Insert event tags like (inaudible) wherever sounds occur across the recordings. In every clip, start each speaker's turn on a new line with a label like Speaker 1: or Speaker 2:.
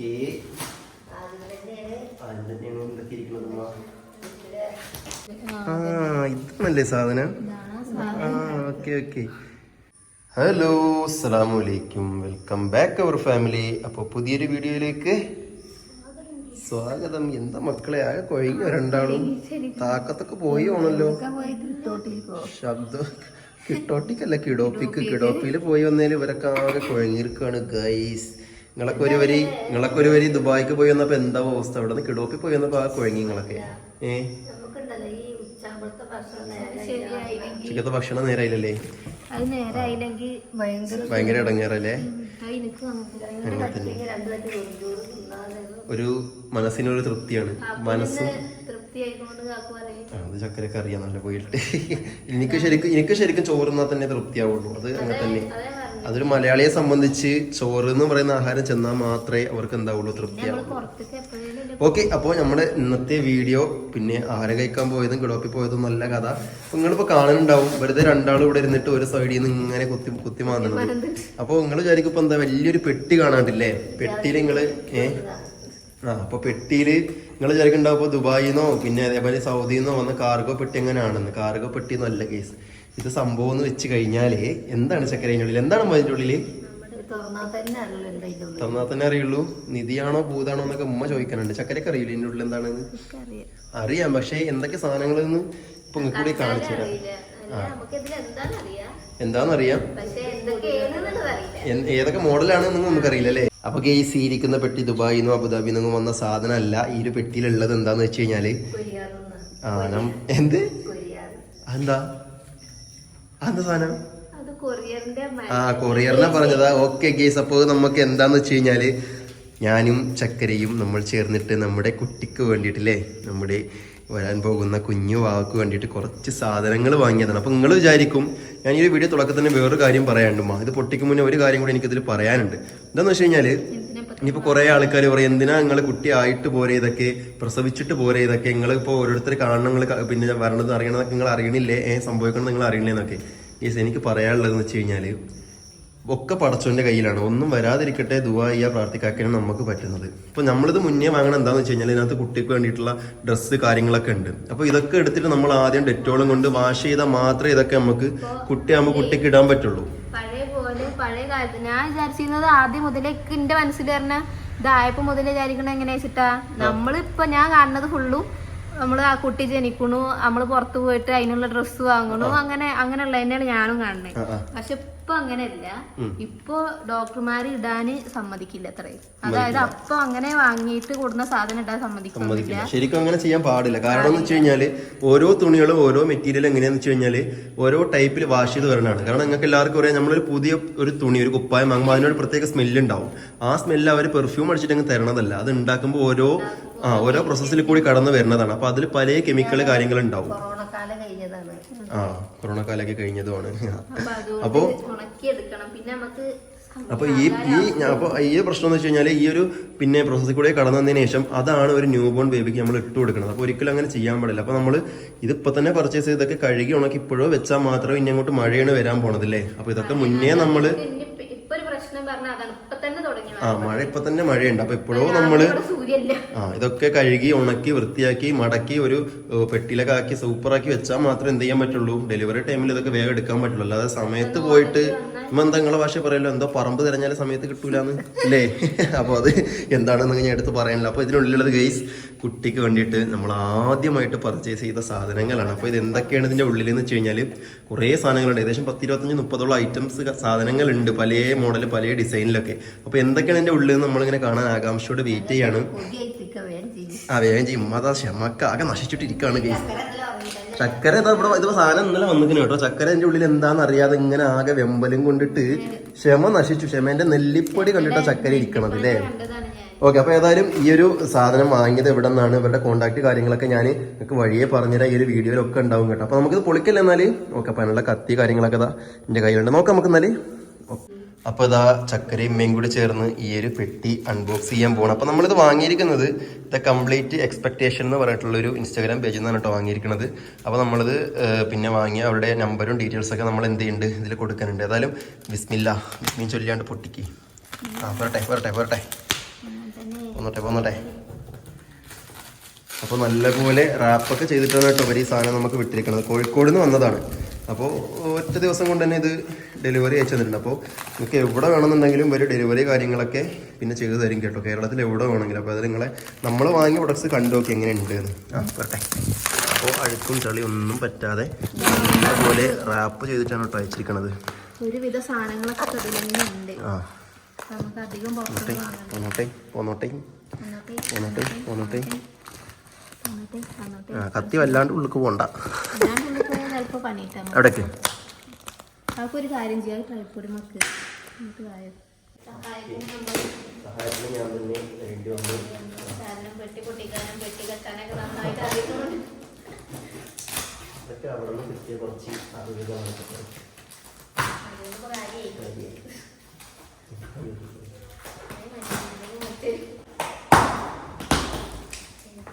Speaker 1: Okay സാധനം hello അലൈക്കും welcome back അവർ family. അപ്പോൾ പുതിയൊരു വീഡിയോയിലേക്ക് സ്വാഗതം. എന്താ മക്കളെ ആകെ കൊഴങ്ങിയോ രണ്ടാളും താക്കത്തൊക്കെ പോയി ആണല്ലോ ശബ്ദം കിട്ടോട്ടിക്കല്ല കിടോപ്പിക്ക്. കിടോപ്പിയിൽ പോയി വന്നതിൽ ഇവരൊക്കെ ആകെ കുഴങ്ങിയിരിക്കുകയാണ് ഗൈസ് നിങ്ങളൊക്കെ ഒരു വരി നിങ്ങളൊക്കെ ഒരു വരി ദുബായിക്ക് പോയി വന്നപ്പോ എന്താ അവസ്ഥ? അവിടെ നിന്ന് കിടോപ്പി പോയി വന്നപ്പോ ആ കുഴങ്ങി നിങ്ങളൊക്കെ ഏ ഉച്ചക്കത്തെ ഭക്ഷണം നേരായില്ലല്ലേ?
Speaker 2: നേരായില്ലെങ്കിൽ ഭയങ്കര
Speaker 1: ഇടങ്ങേറല്ലേ? അങ്ങനെ തന്നെ ഒരു മനസ്സിനൊരു തൃപ്തിയാണ്. മനസ്സും അത് ചക്കരക്ക് അറിയാം നല്ല പോയിട്ട്. എനിക്ക് ശരിക്കും എനിക്ക് ശരിക്കും ചോറുന്നാൽ തന്നെ തൃപ്തിയാവുള്ളൂ. അത് അങ്ങനെ തന്നെ അതൊരു മലയാളിയെ സംബന്ധിച്ച് ചോറ് എന്ന് പറയുന്ന ആഹാരം ചെന്നാൽ മാത്രമേ അവർക്ക് എന്താവുള്ളൂ തൃപ്തിയാവുള്ളൂ ഓക്കെ അപ്പോൾ നമ്മുടെ ഇന്നത്തെ വീഡിയോ പിന്നെ ആഹാരം കഴിക്കാൻ പോയതും കിടപ്പി പോയതും നല്ല കഥ. അപ്പൊ നിങ്ങളിപ്പോ കാണുന്നുണ്ടാവും വെറുതെ രണ്ടാളും ഇവിടെ ഇരുന്നിട്ട് ഒരു സൈഡിൽ നിന്ന് ഇങ്ങനെ കുത്തി കുത്തി മാറുന്നത് അപ്പോൾ നിങ്ങൾ വിചാരിക്കും ഇപ്പൊ എന്താ വലിയൊരു പെട്ടി കാണാണ്ടില്ലേ? പെട്ടിയിൽ നിങ്ങൾ ഏ? ആ അപ്പൊ പെട്ടിയിൽ നിങ്ങൾ വിചാരിക്കുന്നുണ്ടാവും ഇപ്പോൾ ദുബായിന്നോ പിന്നെ അതേപോലെ സൗദിന്നോ വന്ന കാർഗോ പെട്ടി എങ്ങനെയാണെന്ന്. കാർഗോ പെട്ടി നല്ല കേസ് ഇത് സംഭവം എന്ന് വെച്ച് കഴിഞ്ഞാൽ എന്താണ് ചക്കരയിനുള്ളിൽ ഉള്ളിൽ എന്താണ് അതിന്റെ
Speaker 2: തുറന്നാൽ തന്നെ
Speaker 1: തന്നെ അറിയുള്ളൂ. നിധിയാണോ ഭൂതാണോ എന്നൊക്കെ ഉമ്മ ചോദിക്കാനുണ്ട് ചക്കരക്ക് അറിയില്ല ഇതിന്റെ ഉള്ളിൽ എന്താണ്
Speaker 2: അറിയാം.
Speaker 1: പക്ഷെ എന്തൊക്കെ സാധനങ്ങളെന്ന് ഇപ്പൊ കൂടി കാണിച്ചു തരാം. എന്താണെന്നറിയാം ഏതൊക്കെ മോഡലാണെന്ന് നമുക്കറിയില്ല അല്ലേ? അപ്പൊ ഗെയ്സ് ഈ ഇരിക്കുന്ന പെട്ടി ദുബായിൽ നിന്നും അബുദാബി നിന്നും വന്ന സാധനമല്ല. ഈ ഒരു പെട്ടിയിലുള്ളത് എന്താന്ന് വെച്ച്
Speaker 2: കഴിഞ്ഞാൽ
Speaker 1: ആ എന്ത്? എന്താ എന്താ സാധനം? ആ കൊറിയറിനെ പറഞ്ഞതാ. Okay guys. അപ്പോൾ നമുക്ക് എന്താന്ന് വെച്ച് കഴിഞ്ഞാൽ ഞാനും ചക്കരയും നമ്മൾ ചേർന്നിട്ട് നമ്മുടെ കുട്ടിക്ക് വേണ്ടിയിട്ടില്ലേ? നമ്മുടെ വരാൻ പോകുന്ന കുഞ്ഞു വാവക്ക് വേണ്ടിയിട്ട് കുറച്ച് സാധനങ്ങൾ വാങ്ങിയതാണ്. അപ്പോൾ നിങ്ങൾ വിചാരിക്കും ഞാൻ ഈ വീഡിയോ തുടക്കത്തിന് വേറൊരു കാര്യം പറയാനുണ്ട്. ഇത് പൊട്ടിക്ക് മുന്നേ ഒരു കാര്യം കൂടി എനിക്കിതിൽ പറയാനുണ്ട്. എന്താണെന്ന് വെച്ച് കഴിഞ്ഞാൽ ഇനിയിപ്പോൾ കുറേ ആൾക്കാർ പറയും എന്തിനാ നിങ്ങൾ കുട്ടി ആയിട്ട് പോരെ ഇതൊക്കെ? പ്രസവിച്ചിട്ട് പോരെ ഇതൊക്കെ? നിങ്ങൾ ഇപ്പോൾ ഓരോരുത്തർ കാണണം നിങ്ങൾ പിന്നെ വരണത് അറിയണതൊക്കെ നിങ്ങൾ അറിയണില്ലേ? ഏ സംഭവിക്കണം നിങ്ങൾ അറിയണേ എന്നൊക്കെ. യെസ് എനിക്ക് പറയാനുള്ളതെന്ന് വെച്ച് കഴിഞ്ഞാൽ ഒക്കെ പടച്ചോന്റെ കയ്യിലാണ്. ഒന്നും വരാതിരിക്കട്ടെ ചെയ്യാ പ്രാർത്ഥിക്കാക്കാനും നമുക്ക് പറ്റുന്നത്. ഇപ്പോൾ നമ്മളിത് മുന്നേ വാങ്ങണം എന്താണെന്ന് വെച്ച് കഴിഞ്ഞാൽ ഇതിനകത്ത് കുട്ടിക്ക് വേണ്ടിയിട്ടുള്ള ഡ്രസ്സ് കാര്യങ്ങളൊക്കെ ഉണ്ട്. അപ്പോൾ ഇതൊക്കെ എടുത്തിട്ട് നമ്മൾ ആദ്യം ഡെറ്റോളും കൊണ്ട് വാഷ് ചെയ്താൽ മാത്രമേ ഇതൊക്കെ നമുക്ക് കുട്ടിയാകുമ്പോൾ കുട്ടിക്ക് ഇടാൻ പറ്റുള്ളൂ.
Speaker 2: പഴയ കാലത്ത്. ഞാൻ വിചാരിച്ചിരുന്നത് ആദ്യം മുതലേക്ക് എന്റെ മനസ്സിൽ പറഞ്ഞ ഇതായപ്പോ മുതലേ വിചാരിക്കണ എങ്ങനെയാ വെച്ചിട്ടാ നമ്മളിപ്പോ ഞാൻ കാണുന്നത് ഫുള്ളും നമ്മൾ ആ കുട്ടി ജനിക്കണു നമ്മൾ പുറത്തു പോയിട്ട് അതിനുള്ള ഡ്രസ്സ് വാങ്ങണു അങ്ങനെ അങ്ങനെയുള്ള തന്നെയാണ് ഞാനും കാണുന്നത്. പക്ഷെ ഇപ്പൊ അങ്ങനെയല്ല. ഇപ്പൊ ഡോക്ടർമാര് ഇടാന് സമ്മതിക്കില്ല അത്രയും. അതായത് അപ്പൊ അങ്ങനെ വാങ്ങിയിട്ട് കൊടുക്കുന്ന സാധനം ഇടാൻ
Speaker 1: സമ്മതിക്കില്ല. ശരിക്കും അങ്ങനെ ചെയ്യാൻ പാടില്ല. കാരണം എന്ന് വെച്ച് കഴിഞ്ഞാൽ ഓരോ തുണികളും ഓരോ മെറ്റീരിയൽ എങ്ങനെയാന്ന് വെച്ച് കഴിഞ്ഞാൽ ഓരോ ടൈപ്പിൽ വാഷ് ചെയ്ത് വരണതാണ്. കാരണം നിങ്ങൾക്ക് എല്ലാവർക്കും അറിയാം നമ്മളൊരു പുതിയ ഒരു തുണി ഒരു കുപ്പായം വാങ്ങുമ്പോൾ അതിനൊരു പ്രത്യേക സ്മെല്ല് ഉണ്ടാവും. ആ സ്മെല്ല് അവർ പെർഫ്യൂം അടിച്ചിട്ട് അങ്ങ് തരണതല്ല. അത് ഉണ്ടാക്കുമ്പോൾ ഓരോ ആ ഓരോ പ്രോസസ്സിൽ കൂടി കടന്നു വരുന്നതാണ്. അപ്പൊ അതിൽ പല കെമിക്കൽ കാര്യങ്ങൾ ഉണ്ടാവും ആ കൊറോണ കാലമൊക്കെ കഴിഞ്ഞതുമാണ്.
Speaker 2: അപ്പൊ
Speaker 1: അപ്പോ ഈ ഈ അപ്പൊ ഈ പ്രശ്നം എന്ന് വെച്ച് കഴിഞ്ഞാൽ ഈ ഒരു പിന്നെ പ്രോസസ്സിൽ കൂടെ കടന്നു വന്നതിന് ശേഷം അതാണ് ഒരു ന്യൂ ബോൺ ബേബിക്ക് നമ്മൾ ഇട്ട് കൊടുക്കുന്നത്. അപ്പൊ ഒരിക്കലും അങ്ങനെ ചെയ്യാൻ പാടില്ല. അപ്പൊ നമ്മൾ ഇതിപ്പോ തന്നെ പർച്ചേസ് ചെയ്തൊക്കെ കഴുകി ഉണക്കി ഇപ്പോഴോ വെച്ചാൽ മാത്രമേ ഇനി അങ്ങോട്ട് മഴയാണ് വരാൻ പോണതല്ലേ? അപ്പൊ ഇതൊക്കെ മുന്നേ
Speaker 2: നമ്മൾ
Speaker 1: ആ മഴ ഇപ്പൊ തന്നെ മഴയുണ്ട്. അപ്പൊ ഇപ്പോഴോ
Speaker 2: നമ്മൾ
Speaker 1: ആ ഇതൊക്കെ കഴുകി ഉണക്കി വൃത്തിയാക്കി മടക്കി ഒരു പെട്ടിയിലൊക്കെ ആക്കി സൂപ്പറാക്കി വെച്ചാൽ മാത്രമേ എന്ത് ചെയ്യാൻ പറ്റുള്ളൂ. ഡെലിവറി ടൈമിൽ ഇതൊക്കെ വേഗം എടുക്കാൻ പറ്റുള്ളൂ. അല്ലാതെ സമയത്ത് പോയിട്ട് ഇമ്മ എന്താ ഭാഷ പറയല്ലോ എന്തോ പറമ്പ് തിരഞ്ഞാലും സമയത്ത് കിട്ടൂലെന്ന്. അല്ലേ (laughs) അപ്പോൾ അത് എന്താണെന്ന് ഞാൻ എടുത്ത് പറയാനില്ല. അപ്പോൾ ഇതിനുള്ളിലുള്ളത് ഗെയ്സ് കുട്ടിക്ക് വേണ്ടിയിട്ട് നമ്മൾ ആദ്യമായിട്ട് പർച്ചേസ് ചെയ്ത സാധനങ്ങളാണ്. അപ്പോൾ ഇത് എന്തൊക്കെയാണ് ഇതിന്റെ ഉള്ളിൽ എന്ന് വെച്ച് കഴിഞ്ഞാൽ കുറേ സാധനങ്ങളുണ്ട്. ഏകദേശം പത്തിരുപത്തഞ്ച് മുപ്പതോളം ഐറ്റംസ് സാധനങ്ങളുണ്ട് പല മോഡൽ പല ഡിസൈനിലൊക്കെ അപ്പോൾ എന്തൊക്കെയാണ് ഇതിന്റെ ഉള്ളിൽ നിന്ന് നമ്മളിങ്ങനെ കാണാൻ ആകാംക്ഷയോട് വെയിറ്റ് ചെയ്യാണ്. ആ വേഗം ചെയ്യും. അതാ ക്ഷമക്കാകെ നശിച്ചിട്ടിരിക്കുകയാണ് ഗെയ്സ് ചക്കര ഇതാ ഇവിടെ ഇത് സാധനം ഇന്നലെ വന്നിരിക്കുന്നു കേട്ടോ. ചക്കര എന്റെ ഉള്ളിൽ എന്താണെന്ന് അറിയാതെ ഇങ്ങനെ ആകെ വെമ്പലും കൊണ്ടിട്ട് ക്ഷമ നശിച്ചു. ക്ഷമേന്റെ നെല്ലിപ്പൊടി കണ്ടിട്ടാ ചക്കര ഇരിക്കണത് അല്ലേ? ഓക്കെ അപ്പൊ ഏതായാലും ഈ ഒരു സാധനം വാങ്ങിയത് എവിടെ നിന്നാണ്? ഇവരുടെ കോൺടാക്ട് കാര്യങ്ങളൊക്കെ ഞാൻ നിങ്ങൾക്ക് വഴിയെ പറഞ്ഞുതരാം. ഈ ഒരു വീഡിയോയിലൊക്കെ ഉണ്ടാവും കേട്ടോ. അപ്പൊ നമുക്കിത് പൊളിക്കല്ലേ എന്നാൽ? ഓക്കെ അപ്പൊ അതിനുള്ള കത്തി കാര്യങ്ങളൊക്കെ എന്റെ കയ്യിലുണ്ട്. നോക്കാം നമുക്ക് എന്നാൽ. അപ്പൊ ഇതാ ചക്കരയും മീൻ കൂടി ചേർന്ന് ഈ ഒരു പെട്ടി അൺബോക്സ് ചെയ്യാൻ പോകണം അപ്പൊ നമ്മളിത് വാങ്ങിയിരിക്കുന്നത് ദ കംപ്ലീറ്റ് എക്സ്പെക്ടേഷൻ എന്ന് പറഞ്ഞിട്ടുള്ള ഒരു ഇൻസ്റ്റാഗ്രാം പേജിൽ നിന്നാണ് കേട്ടോ വാങ്ങിയിരിക്കുന്നത്. അപ്പോൾ നമ്മളിത് പിന്നെ വാങ്ങിയ അവരുടെ നമ്പറും ഡീറ്റെയിൽസ് ഒക്കെ നമ്മൾ എന്ത് ചെയ്യുന്നുണ്ട് ഇതിൽ കൊടുക്കാനുണ്ട് ഏതായാലും വിസ്മില്ല വിസ്മീൻ ചൊല്ലിയാണ്ട് പൊട്ടിക്ക്. ആ വരട്ടെ
Speaker 2: അങ്ങനെ തന്നെ
Speaker 1: പോന്നോട്ടെ പോന്നോട്ടെ അപ്പോൾ നല്ലപോലെ റാപ്പൊക്കെ ചെയ്തിട്ടാണ് കേട്ടോ ഇവർ ഈ സാധനം നമുക്ക് വിട്ടിരിക്കുന്നത്. കോഴിക്കോട് നിന്ന് വന്നതാണ്. അപ്പോൾ ഒറ്റ ദിവസം കൊണ്ട് തന്നെ ഇത് ഡെലിവറി അയച്ചു തന്നിട്ടുണ്ട് അപ്പോൾ നിങ്ങൾക്ക് എവിടെ വേണമെന്നുണ്ടെങ്കിലും ഒരു ഡെലിവറി കാര്യങ്ങളൊക്കെ പിന്നെ ചെയ്തു തരും കേട്ടോ. കേരളത്തിൽ എവിടെ വേണമെങ്കിലും. അപ്പോൾ അത് നിങ്ങളെ നമ്മൾ വാങ്ങിയ പ്രൊഡക്ട്സ് കണ്ടു നോക്കി എങ്ങനെയുണ്ട് എന്ന്. ആ വരട്ടെ. അപ്പോൾ അഴുക്കും ചളി ഒന്നും പറ്റാതെ നല്ലപോലെ റാപ്പ് ചെയ്തിട്ടാണ് കേട്ടോ അയച്ചിരിക്കണത്.
Speaker 2: ഒരുവിധ സാധനങ്ങളൊക്കെ
Speaker 1: ആ. പോന്നോട്ടെ പോന്നോട്ടെ പോന്നോട്ടെ പോന്നോട്ടെ കത്തി വല്ലാണ്ട് ഉള്ളിക്ക് പോണ്ട.
Speaker 2: ഞാൻ അതൊക്കെ ഒരു കാര്യം ചെയ്യാം. ട്രൈപ്പൊടി മക്ക്. എന്നിട്ട് കാര്യം
Speaker 1: സഹായത്തിന് ഞാൻ തന്നെ വേണ്ടി വന്നു.
Speaker 2: സാധനം വെട്ടി പൊട്ടിക്കാനും വെട്ടി കെട്ടാനൊക്കെ നന്നായിട്ട് അറിയുന്നുണ്ട്.
Speaker 1: അതൊക്കെ അവിടെ നിന്ന് കിട്ടിയ കുറച്ച് അറിവുകളാണ് കേട്ടോ.
Speaker 2: അതുകൊണ്ട് കാര്യമായി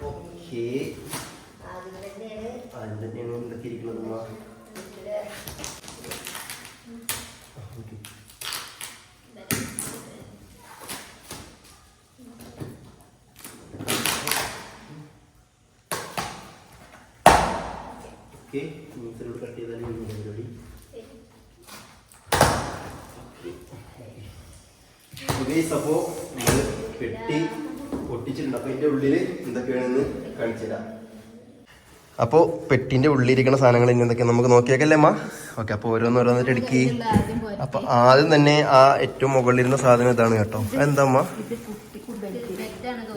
Speaker 1: ഓക്കേ അതിന്റെ തന്നെയാണ് എന്തൊക്കെ ഇരിക്കുന്നത് ഉമ്മ? ആ, ഓക്കേ. ഓക്കേ മിക്സറിലൂടെ കട്ട് ചെയ്താലും ഇതിന്റെ പരിപാടി ഗൈസ് അപ്പോൾ നമ്മൾ പെട്ടി പൊട്ടിച്ചിട്ടുണ്ട് അപ്പോൾ ഇതിന്റെ ഉള്ളിൽ എന്തൊക്കെയാണെന്ന് കാണിച്ചു തരാം അപ്പോൾ പെട്ടിന്റെ ഉള്ളിലിരിക്കുന്ന സാധനങ്ങൾ ഇനി എന്തൊക്കെയാണ് നമുക്ക് നോക്കിയേക്കല്ലേ അമ്മ? ഓക്കെ അപ്പോൾ ഓരോന്നോരോന്നിട്ട് എടുക്കി.
Speaker 2: അപ്പൊ
Speaker 1: അപ്പോൾ ആദ്യം തന്നെ ആ ഏറ്റവും മുകളിലിരുന്ന സാധനം ഇതാണ് കേട്ടോ. എന്താ അമ്മ?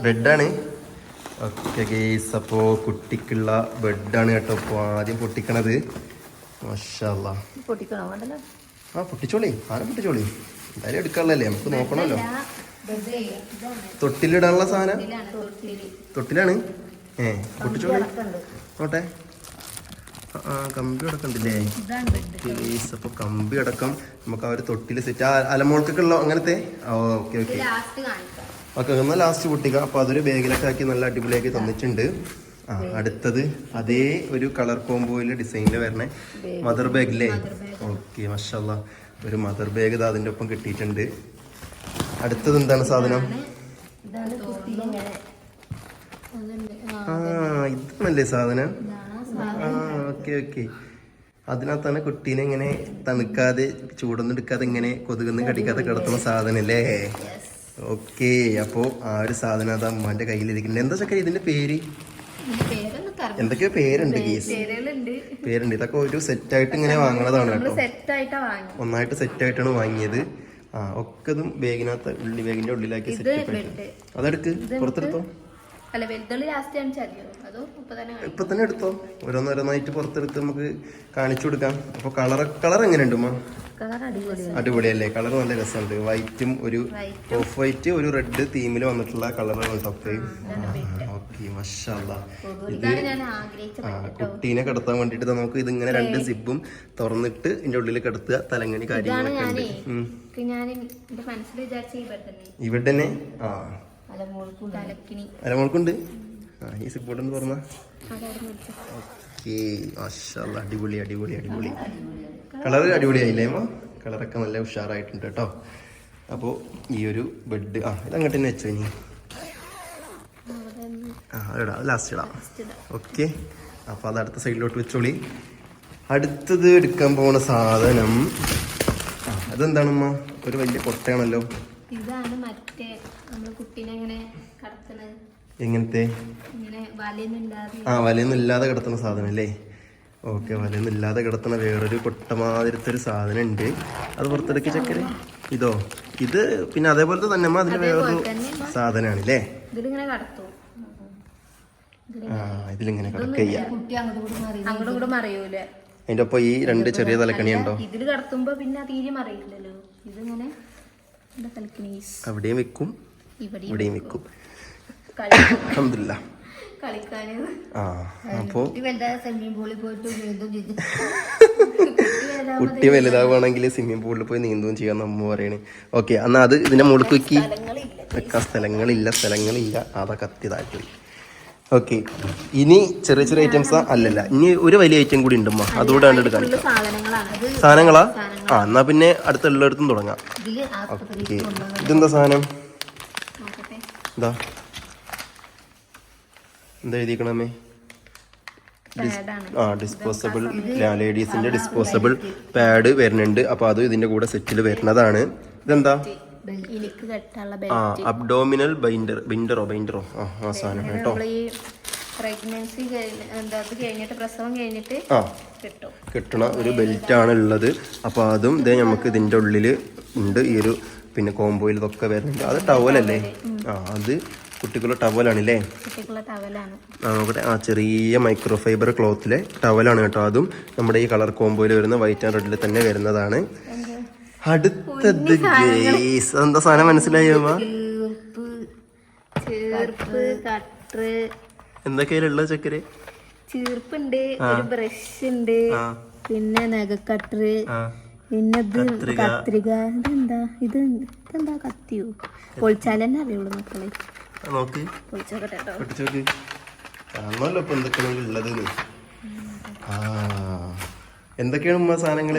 Speaker 2: ബെഡാണ്.
Speaker 1: ഓക്കെ ഗേസ് അപ്പോ കുട്ടിക്കുള്ള ബെഡാണ് കേട്ടോ ഇപ്പോൾ ആദ്യം പൊട്ടിക്കണത്. മാഷല്ല. ആ പൊട്ടിച്ചോളി. ആരും പൊട്ടിച്ചോളി. എന്തായാലും എടുക്കാനുള്ളല്ലേ നമുക്ക് നോക്കണമല്ലോ. തൊട്ടിലിടാനുള്ള സാധനം? തൊട്ടിലാണ്? ഏ പൊട്ടിച്ചോളി. നോട്ടെ ആ, കമ്പി അടക്കണ്ടില്ലേ അപ്പൊ കമ്പി അടക്കം നമുക്ക് ആ ഒരു തൊട്ടിൽ സെറ്റ് ആ അലമോൾക്കൊക്കെ ഉള്ള അങ്ങനത്തെ? Okay okay. ഓക്കെ എന്നാൽ ലാസ്റ്റ് പൊട്ടിക്ക. അപ്പൊ അതൊരു ബാഗിലൊക്കെ ആക്കി നല്ല അടിപൊളിയാക്കി തന്നിട്ടുണ്ട്. ആ അടുത്തത് അതേ ഒരു കളർ കോമ്പോയിൽ ഡിസൈനിൽ വരണേ. മദർ ബാഗില്ലേ ഓക്കെ മഷാല്ല. ഒരു മദർ ബാഗ് ഇത് അതിന്റെ ഒപ്പം കിട്ടിയിട്ടുണ്ട്. അടുത്തത് എന്താണ് സാധനം?
Speaker 2: ആ
Speaker 1: ഇതാണല്ലേ സാധനം? ആ ഓക്കെ ഓക്കെ. അതിനകത്താണ് കുട്ടീനെ ഇങ്ങനെ തണുക്കാതെ ചൂടൊന്നും എടുക്കാതെ ഇങ്ങനെ കൊതുകൊന്നും കടിക്കാതെ കിടത്തുന്ന സാധനം അല്ലേ ഓക്കെ അപ്പോൾ ആ ഒരു സാധനം അത് അമ്മാന്റെ കയ്യിലിരിക്കുന്നുണ്ട്. എന്താ ചക്ക ഇതിന്റെ പേര്? എന്തൊക്കെയോ പേരുണ്ട് കേസ്. പേരുണ്ട്. ഇതൊക്കെ ഒരു സെറ്റായിട്ട് ഇങ്ങനെ വാങ്ങണതാണ് കേട്ടോ.
Speaker 2: സെറ്റ് ആയിട്ടാണ് വാങ്ങി
Speaker 1: ഒന്നായിട്ട് സെറ്റായിട്ടാണ് വാങ്ങിയത്. ആ ഒക്കെ ബാഗിനകത്ത് ഉള്ളി ബാഗിന്റെ ഉള്ളിലാക്കി സെറ്റ് അതെടുക്ക്. പുറത്തെടുത്തോ?
Speaker 2: അല്ല വലുതുള്ളി ലാസ്റ്റ് കാണിച്ചറിയോ അതോ ഇപ്പൊ തന്നെ കാണിക്കാം
Speaker 1: ഇപ്പൊ തന്നെ എടുത്തോ. ഓരോന്നോരോന്നായിട്ട് പുറത്തെടുത്ത് നമുക്ക് കാണിച്ചു കൊടുക്കാം. അപ്പൊ കളർ കളർ എങ്ങനെയുണ്ട് അടിപൊളിയല്ലേ? കളർ നല്ല രസമുണ്ട്. വൈറ്റും ഒരു ഓഫ് വൈറ്റ് ഒരു റെഡ് തീമിൽ വന്നിട്ടുള്ള കളറാണ് ഓക്കെ മഷാല്ല ആ കുട്ടീനെ കിടത്താൻ വേണ്ടിട്ട് നമുക്ക് ഇതിങ്ങനെ രണ്ട് സിബും തുറന്നിട്ട് ഇതിന്റെ ഉള്ളിൽ കിടത്തുക തലങ്ങണി
Speaker 2: ഇതാണ്
Speaker 1: കാര്യങ്ങളൊക്കെ ഉണ്ട്. ഇവിടെ തന്നെ? ആ. അലമോൾക്കുണ്ട് ആ ഈ എന്ന് പറഞ്ഞ?
Speaker 2: അതായിരുന്നു വിളിച്ചത്.
Speaker 1: ഓക്കെ മാഷാല്ല അടിപൊളി അടിപൊളി അടിപൊളി. കളർ അടിപൊളിയായില്ലേ അമ്മ? കളറൊക്കെ നല്ല ഉഷാറായിട്ടുണ്ട് കേട്ടോ. അപ്പോൾ ഈ ഒരു ബെഡ് ആ ഇത് അങ്ങോട്ട് തന്നെ വെച്ചോ ഇനി. ആ ഇടാം. ലാസ്റ്റ് ഇടാം. ഓക്കെ അപ്പോൾ അത് അടുത്ത സൈഡിലോട്ട് വെച്ചോളി. അടുത്തത് എടുക്കാൻ പോണ സാധനം അതെന്താണമ്മ? ഒരു വലിയ കൊട്ടയാണല്ലോ
Speaker 2: ഇതാണ് മറ്റേ നമ്മൾ കുട്ടീനെ ഇങ്ങനെ കടത്തണത്
Speaker 1: എങ്ങനത്തെ?
Speaker 2: ഇങ്ങനെ വലയൊന്നും ഇല്ലാതെ
Speaker 1: ആ വലയൊന്നും ഇല്ലാതെ കിടത്തുന്ന സാധനം അല്ലേ ഓക്കെ വലയൊന്നും ഇല്ലാതെ കിടത്തുന്ന വേറൊരു കൊട്ടമാതിരത്തെ ഒരു സാധനം ഉണ്ട് അത് പുറത്തെടുക്കി ചക്കര ഇതോ? ഇത് പിന്നെ അതേപോലത്തെ തന്നെ അതിന് വേറൊരു സാധനമാണ് അല്ലേ ആ ഇതിലിങ്ങനെ അതിന്റെ ഒപ്പം ഈ രണ്ട് ചെറിയ തലക്കണി ഉണ്ടോ?
Speaker 2: ഇതിൽ കടത്തുമ്പോ പിന്നെ തീരെ മറിയില്ലല്ലോ ഇതിങ്ങനെ
Speaker 1: അവിടെയും വെക്കും. ഇവിടെയും വെക്കും. കുട്ടി വലുതാവുകയാണെങ്കിൽ സ്വിമ്മിംഗ് പൂളിൽ പോയി നീന്തുകയും ചെയ്യാൻ നമ്മ പറയണേ. ഓക്കെ എന്നാ അത് ഇതിന്റെ മുകളിൽ വെക്കി. വെക്കാൻ സ്ഥലങ്ങളില്ല സ്ഥലങ്ങളില്ല. അതാ താഴ്ത്തി ഓക്കെ ഇനി ചെറിയ ചെറിയ ഐറ്റംസ് അല്ലല്ല. ഇനി ഒരു വലിയ ഐറ്റം കൂടി ഉണ്ടമ്മ അതുകൂടെ കാണിക്കാം
Speaker 2: സാധനങ്ങളാണ്.
Speaker 1: സാധനങ്ങളാ? ആ എന്നാ പിന്നെ അടുത്ത എല്ലായിടത്തും തുടങ്ങാം ഓക്കെ ഇതെന്താ സാധനം? ഇതാ. എന്താ എഴുതിക്കണമേ ആ ഡിസ്പോസബിൾ ലേഡീസിന്റെ ഡിസ്പോസബിൾ പാഡ് വരുന്നുണ്ട്. അപ്പൊ അത് ഇതിന്റെ കൂടെ സെറ്റിൽ വരുന്നതാണ്. ഇതെന്താ? ആ അബ്ഡോമിനൽ ബൈൻഡർ ബിൻഡറോ ബൈൻഡറോ ആ ആ സാധനം. കേട്ടോ.
Speaker 2: പ്രഗ്നൻസി എന്താ കഴിഞ്ഞിട്ട് പ്രസവം കഴിഞ്ഞിട്ട്
Speaker 1: കിട്ടണ ഒരു ബെൽറ്റ് ആണ് ഉള്ളത് അപ്പോൾ അതും ഇതേ നമുക്ക് ഇതിന്റെ ഉള്ളിൽ ഉണ്ട്. ഈ ഒരു പിന്നെ കോംബോയിൽ ഇതൊക്കെ വരുന്നുണ്ട്. അത് ടവലല്ലേ ആ അത് കുട്ടിക്കുള്ള ടവലാണല്ലേ?
Speaker 2: ടവലാണ്.
Speaker 1: ആ നോക്കട്ടെ. ആ ചെറിയ മൈക്രോ ഫൈബർ ക്ലോത്തിലെ ടവലാണ് കേട്ടോ അതും. നമ്മുടെ ഈ കളർ കോമ്പോയിൽ വരുന്ന വൈറ്റ് ആൻഡ് റെഡിൽ തന്നെ വരുന്നതാണ്. അടുത്തത് ഗേസ് എന്താ സാധനം മനസ്സിലായോ എന്തൊക്കെയാ ചക്കര്?
Speaker 2: ചീർപ്പുണ്ട് ബ്രഷ് ഉണ്ട് പിന്നെ നഖക്കട്ടറ്
Speaker 1: ആ.
Speaker 2: പിന്നെ കത്രിക. ഇതെന്താ? ഇത് ഇതെന്താ കത്തിയോ? പൊളിച്ചാലെന്നെ അറിയുള്ളൂ മക്കളെ.
Speaker 1: നോക്ക്. പൊട്ടിച്ചോക്ക് കാണുമല്ലോ ഇപ്പൊ എന്തൊക്കെയാണ് ഉള്ളത് ആ എന്തൊക്കെയാണ് ഉമ്മ
Speaker 2: സാധനങ്ങൾ?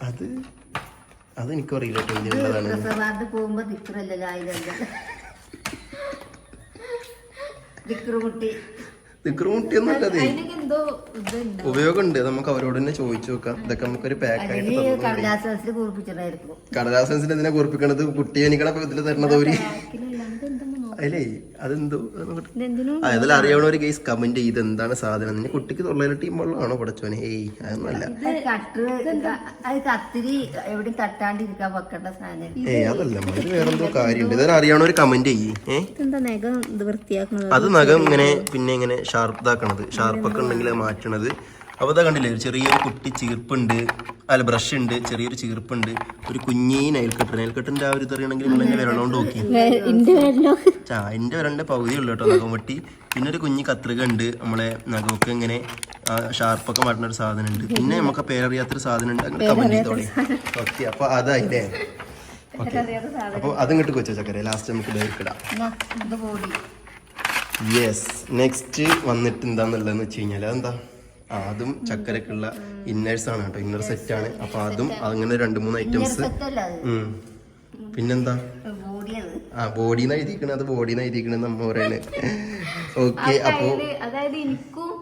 Speaker 1: അത് അത് എന്തിനുള്ളതാണ്
Speaker 3: പ്രസവാർഡ് പോകുമ്പോ ദിക്കറല്ലേ
Speaker 2: അതിനൊക്കെ
Speaker 1: ഉപയോഗമുണ്ട്. നമുക്ക് അവരോട് തന്നെ ചോദിച്ചു നോക്കാം. ഇതൊക്കെ നമുക്കൊരു പാക്ക് ആയിട്ട് കടലാസൻസിന് ഇതിനെ കുറിപ്പിക്കണത്? കുട്ടി എനിക്കണ ഇതിൽ തരണത് ഒരു അല്ലേ അതെന്തോ അതിൽ അറിയണ ഒരു കേസ് കമന്റ് ചെയ്ത് എന്താണ് സാധനം നിന്നെ കുട്ടിക്ക് തൊള്ളയിലെ ടീം വെള്ളമാണോ പഠിച്ചോനെ ഏയ് അതൊന്നല്ല
Speaker 3: അത് കട്ടറ് അത് കത്തിരി എവിടെ തട്ടാണ്ടിരിക്കാൻ വെക്കേണ്ട സാധനം.
Speaker 1: ഏയ് അതല്ല. ഇത് വേറെന്തോ കാര്യമുണ്ട്. ഇതിന് അറിയണ ഒരു കമന്റ് ചെയ്യേ അത് നഖം ഇങ്ങനെ പിന്നെ ഇങ്ങനെ ഷാർപ്പ് ഇതാക്കണത്. ഷാർപ്പൊക്കെ ഉണ്ടെങ്കിൽ മാറ്റണത്. അപ്പോൾ ഇതാ കണ്ടില്ലേ ഒരു ചെറിയൊരു കുട്ടി ചീർപ്പുണ്ട് അല്ല ബ്രഷ് ഉണ്ട് ചെറിയൊരു ചീർപ്പുണ്ട് ഒരു കുഞ്ഞീ നൈൽ കട്ടറിന്റെ ആ ഒരു ഇതറിയണമെങ്കിൽ നിങ്ങൾ എന്നെ വിരലോണ്ട് നോക്കി. ചാ എന്റെ വിരലിന്റെ പകുതി ഉള്ളു കേട്ടോ നഖം വെട്ടി പിന്നെ ഒരു കുഞ്ഞി കത്രിക ഉണ്ട് നമ്മളെ നഖമൊക്കെ ഇങ്ങനെ ഷാർപ്പൊക്കെ മാറ്റുന്ന ഒരു സാധനം ഉണ്ട് പിന്നെ നമുക്ക് പേരറിയാത്തൊരു സാധനം ഉണ്ട് അങ്ങനെ കമന്റ് ചെയ്തോളി. ഓക്കെ അപ്പൊ അതായില്ലേ? ഓക്കെ. അപ്പൊ അതിങ്ങോട്ട് കൊച്ചു ചക്കരെ ലാസ്റ്റ് നമുക്ക്
Speaker 3: ഇത്
Speaker 1: യെസ് നെക്സ്റ്റ് വന്നിട്ട് എന്താന്നുള്ളതെന്ന് വെച്ച് കഴിഞ്ഞാൽ അതെന്താ? ആ, അതും ചക്കരക്കുള്ള ഇന്നേഴ്സ് ആണ് കേട്ടോ. ഇന്നർ സെറ്റ് ആണ്. അപ്പൊ അതും അങ്ങനെ രണ്ട് മൂന്ന് ഐറ്റംസ് പിന്നെന്താ? ആ ബോഡിന്ന് എഴുതിക്കണ. അത് ബോഡിന്ന് എഴുതിക്കണ നമ്മ പറയണേ. (laughs) ഓക്കെ അപ്പോ
Speaker 2: അതായത് എനിക്കും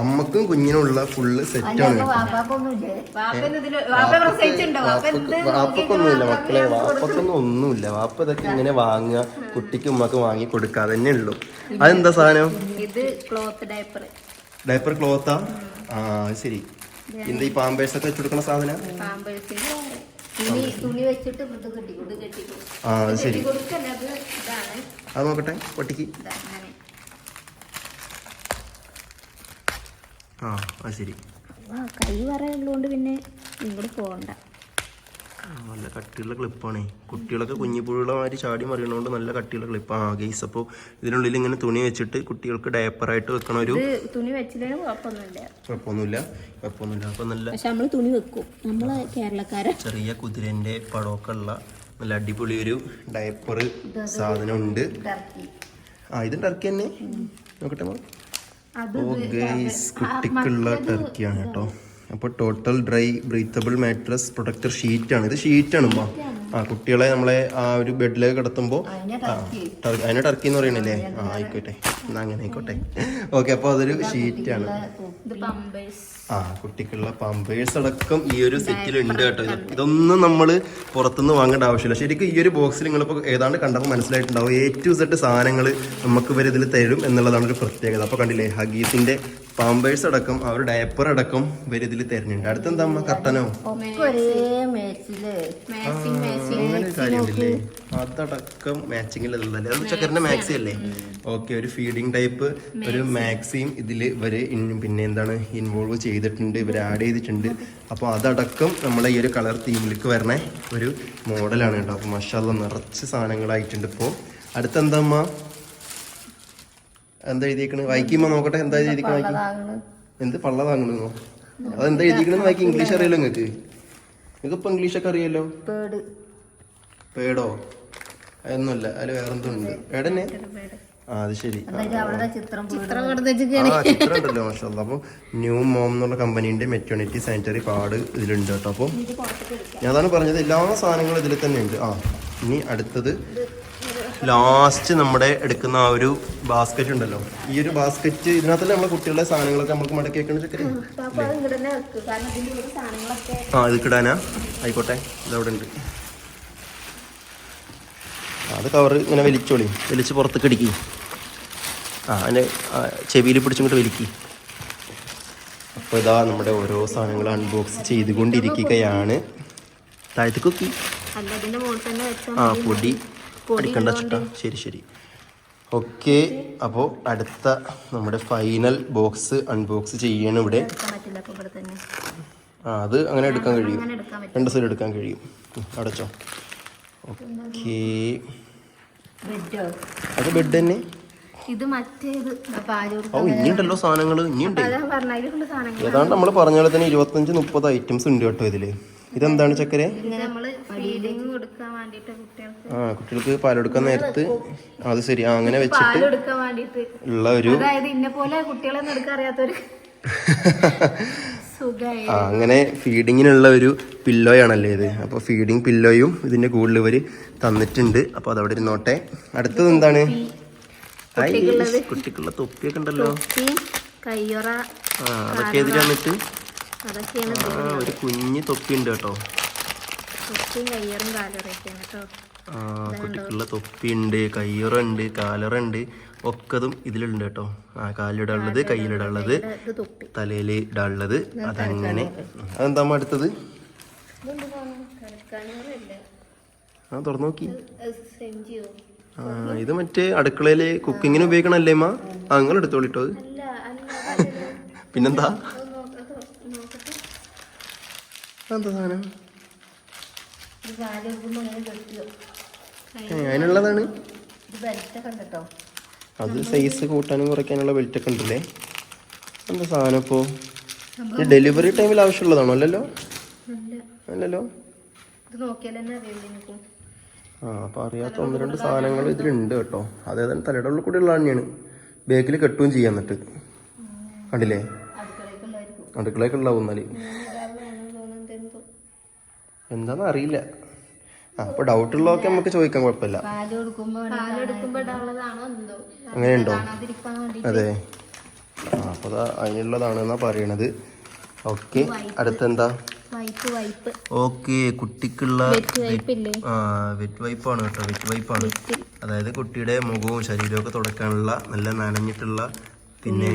Speaker 1: അമ്മക്കും കുഞ്ഞിനുള്ള ഫുള്ള് സെറ്റ് ആണ് കേട്ടോ.
Speaker 3: വാപ്പാപ്പൊന്നുമില്ലേ
Speaker 2: വാപ്പ ഇതിൽ വാപ്പ പ്രസവിച്ചിട്ടുണ്ടോ? വാപ്പ എന്ത്
Speaker 1: വാപ്പക്കൊന്നുമില്ല മക്കളെ വാപ്പക്കൊന്നും ഒന്നുമില്ല വാപ്പ ഇതൊക്കെ ഇങ്ങനെ വാങ്ങുക കുട്ടിക്കും ഉമ്മക്ക് വാങ്ങി കൊടുക്കാതന്നെ ഉള്ളു. ഉള്ളൂ അതെന്താ സാധനം?
Speaker 2: ഇത് ക്ലോത്ത് ഡയപ്പർ
Speaker 1: ഡയപ്പർ ക്ലോത്താ ആ? അത് ശരി. എന്താ ഈ പാമ്പേഴ്സ് ഒക്കെ വെച്ചെടുക്കുന്ന സാധനം? ആ അത് ശരി. നോക്കട്ടെ പൊട്ടിക്ക്. ആ അത് ശരി.
Speaker 2: കൈ പറയുള്ളതുകൊണ്ട് പിന്നെ ഇങ്ങോട്ട് പോകണ്ട
Speaker 1: നല്ല കട്ടിയുള്ള ക്ലിപ്പാണേ കുട്ടികളൊക്കെ കുഞ്ഞിപ്പുഴുള്ള മാതിരി ചാടി മറിയണോണ്ട് നല്ല കട്ടിയുള്ള ക്ലിപ്പ് ആ ഗൈസ് അപ്പോൾ ഇതിനുള്ളിൽ ഇങ്ങനെ തുണി വെച്ചിട്ട് കുട്ടികൾക്ക് ഡയപ്പറായിട്ട് വെക്കണ ഒരു
Speaker 2: തുണി വെച്ചില്ലേലും കുഴപ്പമൊന്നുമില്ല.
Speaker 1: കുഴപ്പമൊന്നുമില്ല. കുഴപ്പമൊന്നുമില്ല. അപ്പോൾ നല്ല
Speaker 2: നമ്മൾ തുണി വെക്കും. നമ്മൾ കേരളക്കാരെ.
Speaker 1: ചെറിയ കുതിരന്റെ പടമൊക്കെ ഉള്ള നല്ല അടിപൊളി ഒരു ഡയപ്പർ സാധനം ഉണ്ട് ആ ഇത് ടർക്കി തന്നെ? നോക്കട്ടെ ഓ ഗൈസ് കുട്ടിക്കുള്ള ടർക്കിയാണ് കേട്ടോ. അപ്പോൾ total dry breathable mattress protector ഷീറ്റാണ് ഇത് ഷീറ്റാണ് ഉമ്മ. ആ കുട്ടികളെ നമ്മളെ ആ ഒരു ബെഡിലേക്ക് കിടത്തുമ്പോൾ
Speaker 3: അതിനെ
Speaker 1: ആ ടർ- അതിനെ ടർക്കി എന്ന് പറയണില്ലേ? ആ ആയിക്കോട്ടെ. എന്നാ അങ്ങനെ ആയിക്കോട്ടെ. ഓക്കെ അപ്പോൾ അതൊരു ഷീറ്റാണ്
Speaker 2: ഇത് പമ്പേഴ്സ്
Speaker 1: ആ കുട്ടിക്കുള്ള പമ്പേഴ്സ് അടക്കം ഈ ഒരു സെറ്റിൽ ഉണ്ട് കേട്ടോ. ഇതൊന്നും നമ്മൾ പുറത്തുനിന്ന് വാങ്ങേണ്ട ആവശ്യമില്ല. ശരിക്കും ഈ ഒരു ബോക്സിൽ നിങ്ങളിപ്പോൾ ഏതാണ്ട് കണ്ടപ്പോൾ മനസ്സിലായിട്ടുണ്ടാവും എ ടു സെറ്റ് സാധനങ്ങൾ നമുക്ക് ഇവർ ഇതിൽ തരും എന്നുള്ളതാണ് ഒരു പ്രത്യേകത. അപ്പോൾ കണ്ടില്ലേ ഹഗീസിന്റെ പാമ്പേഴ്സ് അടക്കം അവർ ഒരു ഡയപ്പർ അടക്കം ഇവർ ഇതിൽ തരുന്നുണ്ട്. അടുത്തെന്താ അമ്മ? കർട്ടനോ? അങ്ങനെ കാര്യമില്ലേ? അതടക്കം മാച്ചിങ്ങിലല്ലേ അത് ചക്കറിന്റെ മാക്സി അല്ലേ? ഓക്കെ ഒരു ഫീഡിങ് ടൈപ്പ് ഒരു മാക്സിയും ഇതിൽ ഇവർ പിന്നെ എന്താണ് ഇൻവോൾവ് ചെയ്തിട്ടുണ്ട് ഇവർ ആഡ് ചെയ്തിട്ടുണ്ട്. അപ്പോൾ അതടക്കം നമ്മളെ ഈ ഒരു കളർ തീമിലേക്ക് വരണ ഒരു മോഡലാണ് കേട്ടോ. അപ്പോൾ മഷാല്ല നിറച്ച് സാധനങ്ങളായിട്ടുണ്ട് ഇപ്പോൾ അടുത്തെന്താ അമ്മ? എന്താ എഴുതിയേക്കണ്? വായിക്കുമ്പോ നോക്കട്ടെ എന്താ എഴുതിയിരിക്കണ വായിക്കും? എന്ത് പള്ള താങ്ങണെന്നോ അതെന്താ എഴുതിക്കണെന്ന് വായിക്കും? ഇംഗ്ലീഷ് അറിയാലോ നിങ്ങക്ക്? നിങ്ങൾക്ക് ഇപ്പൊ ഇംഗ്ലീഷൊക്കെ അറിയാലോ?
Speaker 3: പേട്.
Speaker 1: പേടോ? അതൊന്നുമല്ല അതിൽ വേറെന്തോ ഉണ്ട് പേടന്നെ ആ അത് ശരി.
Speaker 3: ചിത്രം
Speaker 1: ഉണ്ടല്ലോ മാഷല്ല. അപ്പോൾ ന്യൂ മോം എന്നുള്ള കമ്പനീന്റെ മെറ്റേണിറ്റി സാനിറ്ററി പാഡ് ഇതിലുണ്ട് കേട്ടോ. അപ്പോൾ ഞാൻ അതാണ് പറഞ്ഞത് എല്ലാ സാധനങ്ങളും ഇതിൽ തന്നെ ഉണ്ട്. ആ ഇനി അടുത്തത് ലാസ്റ്റ് നമ്മുടെ എടുക്കുന്ന ആ ഒരു ബാസ്ക്കറ്റ് ഉണ്ടല്ലോ. ഈ ഒരു ബാസ്ക്കറ്റ് ഇതിനകത്തല്ലേ നമ്മളെ കുട്ടികളുടെ സാധനങ്ങളൊക്കെ നമുക്ക് മടക്കി വെക്കണ ചക്കര ആ ഇത് കിടാനാ? ആയിക്കോട്ടെ ഇതവിടെ ഉണ്ട്. അത് കവർ ഇങ്ങനെ വലിച്ചോളി. വലിച്ച് പുറത്തേക്ക് ഇടിക്കി ആ അതിന്റെ ചെവിയിൽ പിടിച്ചിങ്ങോട്ട് വലിക്കി. അപ്പോൾ ഇതാ നമ്മുടെ ഓരോ സാധനങ്ങൾ അൺബോക്സ് ചെയ്തുകൊണ്ടിരിക്കുകയാണ്.
Speaker 2: താഴത്തേക്ക്
Speaker 1: ആ പൊടി. അടിക്കണ്ട ചിട്ടാ. ശരി ശരി. ഓക്കെ അപ്പോൾ അടുത്ത നമ്മുടെ ഫൈനൽ ബോക്സ് അൺബോക്സ് ചെയ്യണം ഇവിടെ. ആ അത് അങ്ങനെ എടുക്കാൻ കഴിയും. രണ്ട് സൈഡ് എടുക്കാൻ കഴിയും. അടച്ചോ ഓക്കെ. അത് ബെഡ് തന്നെ?
Speaker 2: ഇത് മറ്റേത്
Speaker 1: ഓ ഇനിയുണ്ടല്ലോ സാധനങ്ങൾ ഇനിയുണ്ട്. ഏതാണ്ട് നമ്മൾ പറഞ്ഞ പോലെ തന്നെ ഇരുപത്തഞ്ച് മുപ്പത് ഐറ്റംസ് ഉണ്ട് കേട്ടോ ഇതിൽ. ഇതെന്താണ് ചക്കരെ? ആ കുട്ടികൾക്ക് പാലെടുക്കാൻ നേരത്ത് അത് ശരി. അങ്ങനെ വെച്ചിട്ട് ഉള്ള ഒരു ആ അങ്ങനെ ഫീഡിങ്ങിനുള്ള ഒരു പില്ലോയാണല്ലേ ഇത്. അപ്പോൾ ഫീഡിങ് പില്ലോയും ഇതിന്റെ കൂടുതൽ ഇവർ തന്നിട്ടുണ്ട്. അപ്പോൾ അതവിടെ ഇരുന്നോട്ടെ. അടുത്തത് എന്താണ്? കുട്ടിക്കുള്ള തൊപ്പിയൊക്കെ ഉണ്ടല്ലോ. ആ അതൊക്കെ എതിരാന്നിട്ട് വന്നിട്ട്?
Speaker 2: അതൊക്കെയാണ്
Speaker 1: ഒരു കുഞ്ഞ് തൊപ്പി ഉണ്ട് കേട്ടോ.
Speaker 2: തൊപ്പിയും കയ്യൊറും കാലൊറയൊക്കെയാണ് കേട്ടോ.
Speaker 1: ആ കുട്ടിക്കുള്ള തൊപ്പിയുണ്ട് കയ്യുറുണ്ട് കാലറുണ്ട്. ഒക്കതും ഇതിലുണ്ട് കേട്ടോ. ആ കാലിടാനുള്ളത് കയ്യിലിടാനുള്ളത് തലയിൽ ഇടാനുള്ളത് അതങ്ങനെ. അതെന്താ അടുത്തത്? ആ തുറന്നു നോക്കി. ആ ഇത് മറ്റേ അടുക്കളയിൽ കുക്കിങ്ങിന് ഉപയോഗിക്കണല്ലേ മാ ആ നിങ്ങൾ എടുത്തോളിട്ടോ പിന്നെന്താ? എന്താ സാധനം? അതിനുള്ളതാണ്?
Speaker 3: ബെൽറ്റൊക്കെ
Speaker 1: അത് സൈസ് കൂട്ടാനും കുറയ്ക്കാനുള്ള ബെൽറ്റ് ഒക്കെ ഉണ്ടല്ലേ? എന്താ സാധനം ഇപ്പോൾ ഡെലിവറി ടൈമിൽ ആവശ്യമുള്ളതാണോ? അല്ലല്ലോ?
Speaker 2: അല്ല
Speaker 1: അല്ലല്ലോ? ആ അപ്പോൾ അറിയാത്ത ഒന്ന് രണ്ട് സാധനങ്ങൾ ഇതിലുണ്ട് കേട്ടോ. അതായത് തലയുടെ ഉള്ളിൽ കൂടെ ഉള്ള തന്നെയാണ്. ബാക്കിൽ കെട്ടുകയും ചെയ്യാൻ എന്നിട്ട്. കണ്ടില്ലേ? അടുക്കളയൊക്കെ
Speaker 2: തോന്നുന്നുണ്ട് എന്തോ
Speaker 1: എന്താണെന്ന് അറിയില്ല. അപ്പൊ അപ്പോൾ ഡൗട്ട് ഉള്ളതൊക്കെ നമുക്ക് ചോദിക്കാൻ കുഴപ്പമില്ല. അങ്ങനെയുണ്ടോ? അതെ. അപ്പൊ അതിനുള്ളതാണ് എന്നാ പറയണത്. ഓക്കെ അടുത്തെന്താ?
Speaker 2: Wipe wipe.
Speaker 1: ഓക്കെ കുട്ടിക്കുള്ള
Speaker 2: വെറ്റ് വൈപ്പ് ഇല്ലേ
Speaker 1: ആ വെറ്റ് വൈപ്പാണ് കേട്ടോ വെറ്റ് വൈപ്പാണ്. അതായത് കുട്ടിയുടെ മുഖവും ശരീരവും ഒക്കെ തുടക്കാനുള്ള നല്ല നനഞ്ഞിട്ടുള്ള പിന്നെ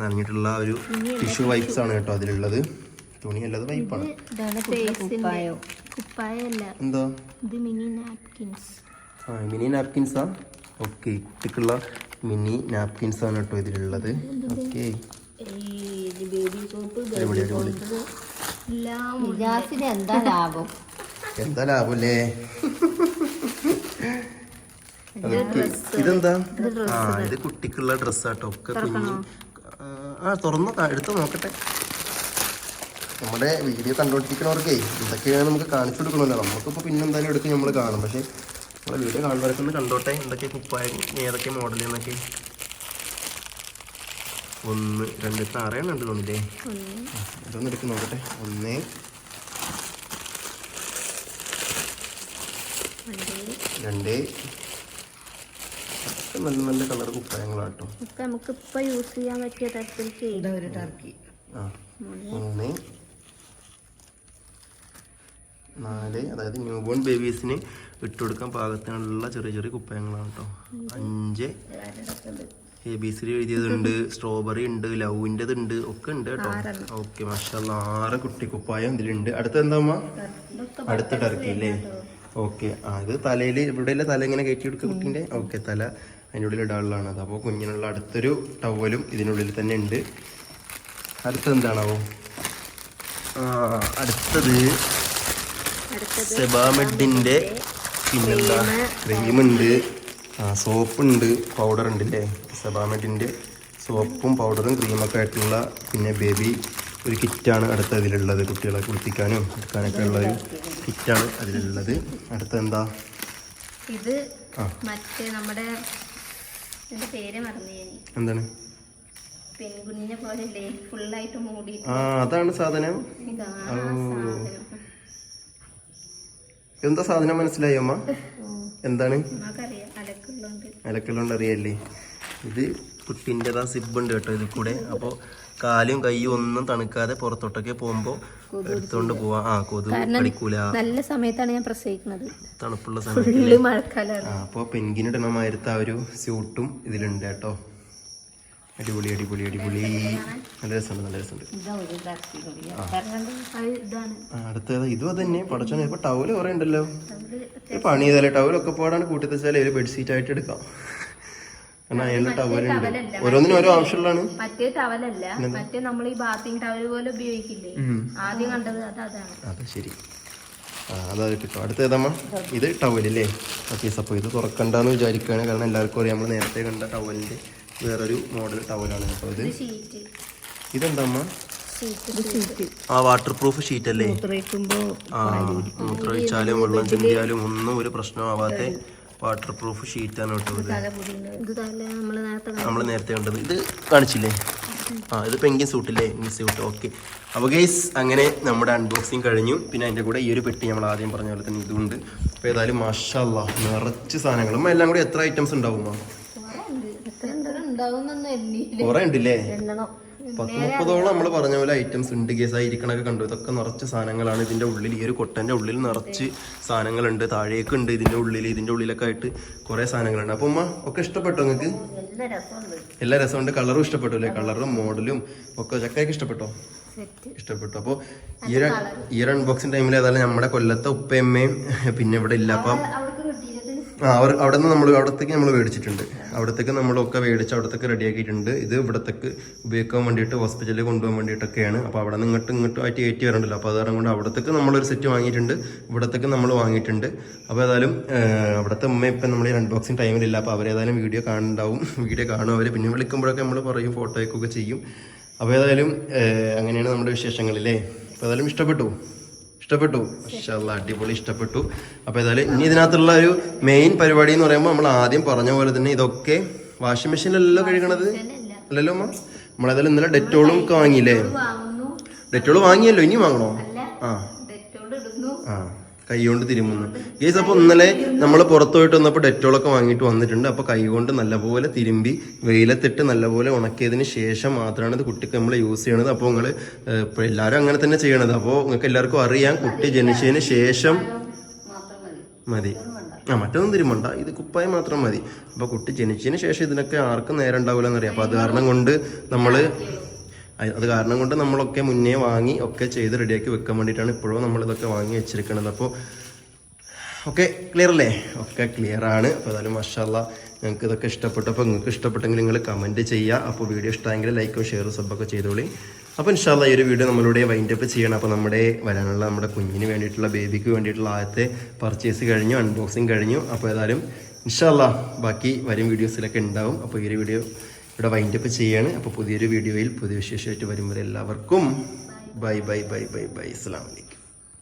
Speaker 1: നനഞ്ഞിട്ടുള്ള ഒരു ടിഷ്യൂ വൈപ്സ് ആണ് കേട്ടോ അതിലുള്ളത്. തുണിയല്ലത്
Speaker 3: കുപ്പായോ?
Speaker 2: കുപ്പായല്ല.
Speaker 1: എന്താ?
Speaker 2: ഇത് മിനി നാപ്കിൻസ്
Speaker 1: ആ മിനി നാപ്കിൻസാ ഓക്കെ കുട്ടിക്കുള്ള മിനി നാപ്കിൻസ് ആണ് കേട്ടോ ഇതിലുള്ളത്. ഓക്കെ
Speaker 3: എന്താ ലാഭം?
Speaker 1: എന്താ ലാഭല്ലേ അതൊക്കെ ഇതെന്താ? ആ ഇത്. കുട്ടിക്കുള്ള ഡ്രസ്സാട്ടോ ഒക്കെ കുഞ്ഞി. ആ തുറന്നു എടുത്തു നോക്കട്ടെ. നമ്മുടെ വീഡിയോ കണ്ടുകൊണ്ടിരിക്കുന്നവർക്കേ എന്തൊക്കെയാണ് നമുക്ക് കാണിച്ചു കൊടുക്കണമല്ലോ. നമുക്കിപ്പോൾ പിന്നെ എന്തായാലും എടുക്കും നമ്മൾ കാണും. പക്ഷേ നമ്മുടെ വീഡിയോ കാണുന്നവരൊക്കെ ഒന്ന് കണ്ടോട്ടെ എന്തൊക്കെ കുപ്പായും ഏതൊക്കെ മോഡൽ എന്നൊക്കെ. ഒന്ന് രണ്ട് താറയാണ് ഉണ്ട് തോന്നില്ലേ? ഇതൊന്ന് എടുത്ത് നോക്കട്ടെ. ഒന്ന്. രണ്ട്. നല്ല നല്ല കളർ കുപ്പായങ്ങളാട്ടോ.
Speaker 2: ഒക്കെ നമുക്ക് ഇപ്പൊ യൂസ് ചെയ്യാൻ പറ്റിയ തരത്തിൽ
Speaker 3: ഇവിടെ ഒരു ടർക്കി
Speaker 1: ആ മൂന്ന്. നാല്. അതായത് ന്യൂ ബോൺ ബേബീസിന് ഇട്ടുകൊടുക്കാൻ പാകത്തിനുള്ള ചെറിയ ചെറിയ കുപ്പയങ്ങളാണ് കേട്ടോ അഞ്ച്. എ ബി സി എഴുതിയതുണ്ട്. സ്ട്രോബെറി ഉണ്ട് ലവിന്റെത് ഉണ്ട് ഒക്കെ ഉണ്ട് കേട്ടോ ഓക്കെ മാഷല്ല. ആറ് കുട്ടി കുപ്പായം ഇതിലുണ്ട്. അടുത്ത എന്താ അടുത്ത ടർക്കി അല്ലേ ഓക്കെ അത് തലയിൽ ഇവിടെയല്ലേ തല ഇങ്ങനെ കയറ്റി കൊടുക്കുക കുട്ടീന്റെ? ഓക്കെ തല അതിന്റെ ഉള്ളിൽ ഇടാനുള്ളതാണ്. അത് അപ്പോൾ കുഞ്ഞിനുള്ള അടുത്തൊരു ടവലും ഇതിനുള്ളിൽ തന്നെ ഉണ്ട്. അടുത്തെന്താണാവോ ആ അടുത്തത് സെബാമെഡിന്റെ പിന്നെന്താ? ക്രീമുണ്ട്. ആ സോപ്പുണ്ട്. പൗഡർ ഉണ്ട് അല്ലേ സെബാമെഡിന്റെ സോപ്പും പൗഡറും ക്രീമൊക്കെ ആയിട്ടുള്ള പിന്നെ ബേബി ഒരു കിറ്റാണ് അടുത്ത അതിലുള്ളത് കുട്ടികളെ കുളിപ്പിക്കാനും എടുക്കാനൊക്കെ ഉള്ള ഒരു കിറ്റാണ് അതിലുള്ളത്. അടുത്ത എന്താ
Speaker 2: ഇത്. മറ്റേ നമ്മുടെ പേര് മറന്നു
Speaker 1: എന്താണ്?
Speaker 2: പെൺകുഞ്ഞിനെ പോലെ ഫുള്ളായിട്ട് മൂടി
Speaker 1: ആ അതാണ് സാധനം. ഓ. എന്താ സാധനം മനസ്സിലായോ അമ്മ? എന്താണ്? അലക്കലുണ്ട് അറിയല്ലേ? ഇത് കുട്ടിന്റെതാ സിബുണ്ട് കേട്ടോ ഇതിൽ കൂടെ. അപ്പോൾ കാലും കൈയും ഒന്നും തണുക്കാതെ പുറത്തോട്ടൊക്കെ പോകുമ്പോൾ എടുത്തോണ്ട് പോവാ. ആ കൊതു കടിക്കൂല
Speaker 2: നല്ല സമയത്താണ് ഞാൻ പ്രസവിക്കുന്നത്.
Speaker 1: തണുപ്പുള്ള സമയത്ത് അപ്പോൾ പെൻഗിനിടണമായിരുത്ത ആ ഒരു സ്യൂട്ടും ഇതിലുണ്ട് കേട്ടോ. അടിപൊളി അടിപൊളി അടിപൊളി. നല്ല രസമുണ്ട് നല്ല രസമുണ്ട്. അടുത്തത് ഇതും തന്നെ പടച്ചോനെ ഇപ്പൊ ടവൽ കുറെ ഉണ്ടല്ലോ. പണി ചെയ്താലേ ടവലൊക്കെ പാടാണ്. കൂട്ടി വെച്ചാൽ ഒരു ബെഡ്ഷീറ്റ് ആയിട്ട് എടുക്കാം. കാരണം അയാളുടെ ടവലുണ്ട് ഓരോന്നിനും ഓരോ ആവശ്യമുള്ളതാണ്
Speaker 2: മറ്റേ ടവലല്ല മറ്റേ നമ്മൾ ഈ ബാത്തിങ് ടവൽ പോലെ ഉപയോഗിക്കില്ലേ? ആദ്യം കണ്ടത് അത് അതാണ്.
Speaker 1: അതെ ശരി. ആ അതാ കിട്ടും. അടുത്ത ഏതമ്മ ഇത് ടവലല്ലേ ഓക്കെ അപ്പൊ ഇത് തുറക്കണ്ടെന്ന് വിചാരിക്കുകയാണ് കാരണം എല്ലാവർക്കും അറിയാം നമ്മൾ നേരത്തെ കണ്ട ടവലിന്റെ വേറൊരു മോഡൽ ടവലാണ് അപ്പോൾ ഇത്.
Speaker 2: ഷീറ്റ്
Speaker 1: ഇതെന്താ അമ്മ?
Speaker 2: ഷീറ്റ്
Speaker 1: ആ വാട്ടർ പ്രൂഫ് ഷീറ്റ് അല്ലേ ആ മൂത്രമൊഴിച്ചാലും വെള്ളം ചിന്തിയാലും ഒന്നും ഒരു പ്രശ്നമാവാത്ത വാട്ടർ പ്രൂഫ് ഷീറ്റാണ് കേട്ടോ ഇത്
Speaker 2: ഇത്. തല നമ്മൾ നേരത്തെ
Speaker 1: നമ്മൾ നേരത്തെ കണ്ടത്. ഇത് കാണിച്ചില്ലേ? ആ ഇത് പെങ്കിൻ സൂട്ടില്ലേ മിസ് സൂട്ട് ഓക്കെ അപ്പോൾ ഗൈസ് അങ്ങനെ നമ്മുടെ അൺബോക്സിങ് കഴിഞ്ഞു. പിന്നെ അതിന്റെ കൂടെ ഈ ഒരു പെട്ടി നമ്മൾ ആദ്യം പറഞ്ഞ പോലെ തന്നെ ഇതുണ്ട്. അപ്പോൾ ഏതായാലും മാഷല്ല നിറച്ച് സാധനങ്ങളും എല്ലാം കൂടി എത്ര ഐറ്റംസ് ഉണ്ടാവുമോ കുറേ ഉണ്ടല്ലേ? പത്ത് മുപ്പതോളം നമ്മൾ പറഞ്ഞ പോലെ ഐറ്റംസ് ഉണ്ട് കേസ് ആയിരിക്കണൊക്കെ കണ്ടു. ഇതൊക്കെ നിറച്ച് സാധനങ്ങളാണ്. ഇതിന്റെ ഉള്ളിൽ ഈ ഒരു കൊട്ടന്റെ ഉള്ളിൽ നിറച്ച് സാധനങ്ങളുണ്ട്. താഴേക്ക് ഉണ്ട് ഇതിന്റെ ഉള്ളിൽ ഇതിന്റെ ഉള്ളിലൊക്കെ ആയിട്ട് കുറെ സാധനങ്ങളുണ്ട്. അപ്പൊ ഉമ്മ ഒക്കെ ഇഷ്ടപ്പെട്ടോ നിങ്ങൾക്ക് എല്ലാ രസമുണ്ട്. കളറും ഇഷ്ടപ്പെട്ടു അല്ലേ? കളറും മോഡലും ഒക്കെ ചക്കയൊക്കെ ഇഷ്ടപ്പെട്ടോ? ഇഷ്ടപ്പെട്ടു. അപ്പോൾ ഈ ഒരു ഈ ഒരു അൺബോക്സിംഗ് ടൈമിൽ ഏതായാലും നമ്മുടെ കൊല്ലത്തെ ഉപ്പയമ്മയും പിന്നെ ഇവിടെ ഇല്ല. അപ്പം അവർ അവിടെ നിന്ന് നമ്മൾ അവിടത്തേക്ക് നമ്മൾ മേടിച്ചിട്ടുണ്ട്. അവിടത്തേക്ക് നമ്മളൊക്കെ മേടിച്ച് അവിടത്തേക്ക് റെഡിയാക്കിയിട്ടുണ്ട്. ഇത് ഇവിടത്തേക്ക് ഉപയോഗിക്കാൻ വേണ്ടിയിട്ട് ഹോസ്പിറ്റലിൽ കൊണ്ടുപോകാൻ വേണ്ടിയിട്ടൊക്കെയാണ്. അപ്പോൾ അവിടെ നിന്ന് ഇങ്ങോട്ട് ഇങ്ങോട്ടും ആയിട്ട് കയറ്റി വരണ്ടല്ലോ. അപ്പോൾ അതുകാരണം കൊണ്ട് അവിടത്തേക്ക് നമ്മളൊരു സെറ്റ് വാങ്ങിയിട്ടുണ്ട്. ഇവിടത്തേക്ക് നമ്മൾ വാങ്ങിയിട്ടുണ്ട്. അപ്പോൾ ഏതായാലും അവിടുത്തെ ഉമ്മ ഇപ്പം നമ്മൾ ഈ അൺബോക്സിങ് ടൈമിലില്ല അപ്പോൾ അവരേതായാലും വീഡിയോ കാണുന്നുണ്ടാവും വീഡിയോ കാണും. അവർ പിന്നെ വിളിക്കുമ്പോഴൊക്കെ നമ്മൾ പറയും ഫോട്ടോയൊക്കെ ചെയ്യും. അപ്പോൾ ഏതായാലും അങ്ങനെയാണ് നമ്മുടെ വിശേഷങ്ങളില്ലേ അപ്പോൾ ഏതായാലും ഇഷ്ടപ്പെട്ടു. ഇഷ്ടപ്പെട്ടു. പക്ഷേ അടിപൊളി ഇഷ്ടപ്പെട്ടു. അപ്പോൾ ഏതായാലും ഇനി ഇതിനകത്തുള്ള ഒരു മെയിൻ പരിപാടി എന്ന് പറയുമ്പോൾ നമ്മൾ ആദ്യം പറഞ്ഞ പോലെ തന്നെ ഇതൊക്കെ വാഷിംഗ് മെഷീനിലല്ലോ കഴുകണത്? അല്ലല്ലോ അമ്മ നമ്മളേതായാലും ഇന്നലെ ഡെറ്റോളും ഒക്കെ വാങ്ങിയില്ലേ?
Speaker 2: ഡെറ്റോൾ
Speaker 1: ഡെറ്റോൾ വാങ്ങിയല്ലോ ഇനി വാങ്ങണോ? ആ. ആ. കൈ കൊണ്ട് തിരുമുന്നു. ഗേസ് അപ്പോൾ ഇന്നലെ നമ്മൾ പുറത്തു പോയിട്ട് വന്നപ്പോൾ ഡെറ്റോളൊക്കെ വാങ്ങിയിട്ട് വന്നിട്ടുണ്ട്. അപ്പോൾ കൈ കൊണ്ട് നല്ലപോലെ തിരുമ്പി വെയിലത്തിട്ട് നല്ലപോലെ ഉണക്കിയതിന് ശേഷം മാത്രമാണ് ഇത് കുട്ടിക്ക് നമ്മൾ യൂസ് ചെയ്യണത്. അപ്പോൾ നിങ്ങൾ ഇപ്പോൾ എല്ലാവരും അങ്ങനെ തന്നെ ചെയ്യണത്. അപ്പോൾ നിങ്ങൾക്ക് എല്ലാവർക്കും അറിയാം കുട്ടി ജനിച്ചതിന് ശേഷം
Speaker 3: മതി.
Speaker 1: ആ മറ്റൊന്നും തിരുമണ്ട. ഇത് കുപ്പായം മാത്രം മതി. അപ്പോൾ കുട്ടി ജനിച്ചതിന് ശേഷം ഇതിനൊക്കെ ആർക്കും നേരം ഉണ്ടാവില്ല എന്നറിയാം അപ്പോൾ അത് കാരണം കൊണ്ട് നമ്മൾ അത് കാരണം കൊണ്ട് നമ്മളൊക്കെ മുന്നേ വാങ്ങി ഒക്കെ ചെയ്ത് റെഡിയാക്കി വെക്കാൻ വേണ്ടിയിട്ടാണ് ഇപ്പോഴും നമ്മൾ ഇതൊക്കെ വാങ്ങി വെച്ചിരിക്കുന്നത് അപ്പോൾ ഓക്കെ ക്ലിയർ അല്ലേ? ഒക്കെ ക്ലിയർ ആണ്. അപ്പോൾ ഏതായാലും മഷാല്ല ഞങ്ങൾക്ക് ഇതൊക്കെ ഇഷ്ടപ്പെട്ടു. അപ്പോൾ നിങ്ങൾക്ക് ഇഷ്ടപ്പെട്ടെങ്കിൽ നിങ്ങൾ കമന്റ് ചെയ്യുക. അപ്പോൾ വീഡിയോ ഇഷ്ടമെങ്കിൽ ലൈക്കോ ഷെയറോ സബ്ബൊക്കെ ചെയ്തോളി. അപ്പോൾ ഇൻഷാല്ല ഈ ഒരു വീഡിയോ നമ്മളിവിടെ വൈൻഡ് അപ്പ് ചെയ്യണം. അപ്പോൾ നമ്മുടെ വരാനുള്ള നമ്മുടെ കുഞ്ഞിന് വേണ്ടിയിട്ടുള്ള ബേബിക്ക് വേണ്ടിയിട്ടുള്ള ആദ്യത്തെ പർച്ചേസ് കഴിഞ്ഞു അൺബോക്സിങ് കഴിഞ്ഞു. അപ്പോൾ ഏതായാലും ഇൻഷാല്ല ബാക്കി വരും വീഡിയോസിലൊക്കെ ഉണ്ടാവും. അപ്പോൾ ഈ ഒരു വീഡിയോ ഇവിടെ വൈൻഡ് അപ്പ് ചെയ്യാണ്. അപ്പോൾ പുതിയൊരു വീഡിയോയിൽ പുതിയ വിശേഷമായിട്ട് വരുമ്പോൾ എല്ലാവർക്കും. Bye bye bye bye bye അസ്സാം വലൈക്കും